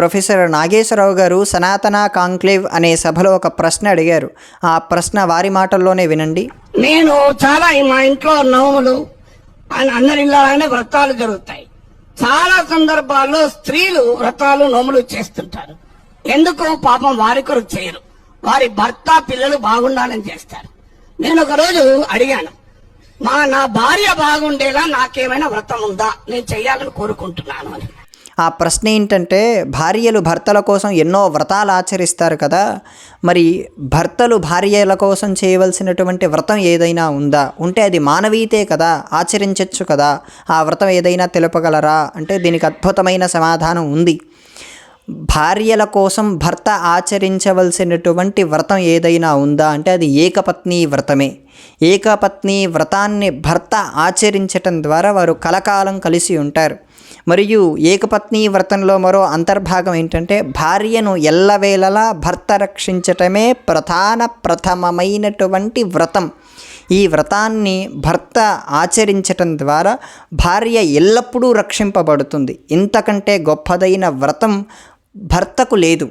Professor Nageswararao గారు సనాతన conclave అనే సభలో ఒక ప్రశ్న అడిగారు. ఆ ప్రశ్న వారి మాటల్లోనే వినండి. నేను చాలా మా ఇంట్లో నవములు అందరి ఇళ్ళనే వ్రతాలు జరుగుతాయి. చాలా సందర్భాల్లో స్త్రీలు వ్రతాలు నోములు చేస్తుంటారు. ఎందుకు? పాపం వారి కొరకు చేయరు. వారి భర్త పిల్లలు బాగుండాలని చేస్తారు. నేను ఒక రోజు అడిగాను మా నా భార్య బాగుండేలా నాకేమైనా వ్రతం ఉందా? నేను చేయాలని కోరుకుంటున్నాను అని. ఆ ప్రశ్న ఏంటంటే భార్యలు భర్తల కోసం ఎన్నో వ్రతాలు ఆచరిస్తారు కదా. మరి భర్తలు భార్యల కోసం చేయవలసినటువంటి వ్రతం ఏదైనా ఉందా? ఉంటే అది మానవీయతే కదా? ఆచరించవచ్చు కదా. ఆ వ్రతం ఏదైనా తెలుపగలరా? అంటే దీనికి అద్భుతమైన సమాధానం ఉంది. భార్యల కోసం భర్త ఆచరించవలసినటువంటి వ్రతం ఏదైనా ఉందా? అంటే అది ఏకపత్ని వ్రతమే. ఏకపత్ని వ్రతాన్ని భర్త ఆచరించటం ద్వారా వారు కలకాలం కలిసి ఉంటారు. మరియు ఏకపత్ని వ్రతంలో మరో అంతర్భాగం ఏంటంటే భార్యను ఎల్లవేళలా భర్త రక్షించటమే ప్రధాన ప్రథమమైనటువంటి వ్రతం. ఈ వ్రతాన్ని భర్త ఆచరించటం ద్వారా భార్య ఎల్లప్పుడూ రక్షింపబడుతుంది. ఇంతకంటే గొప్పదైన వ్రతం భర్తకు లేదు.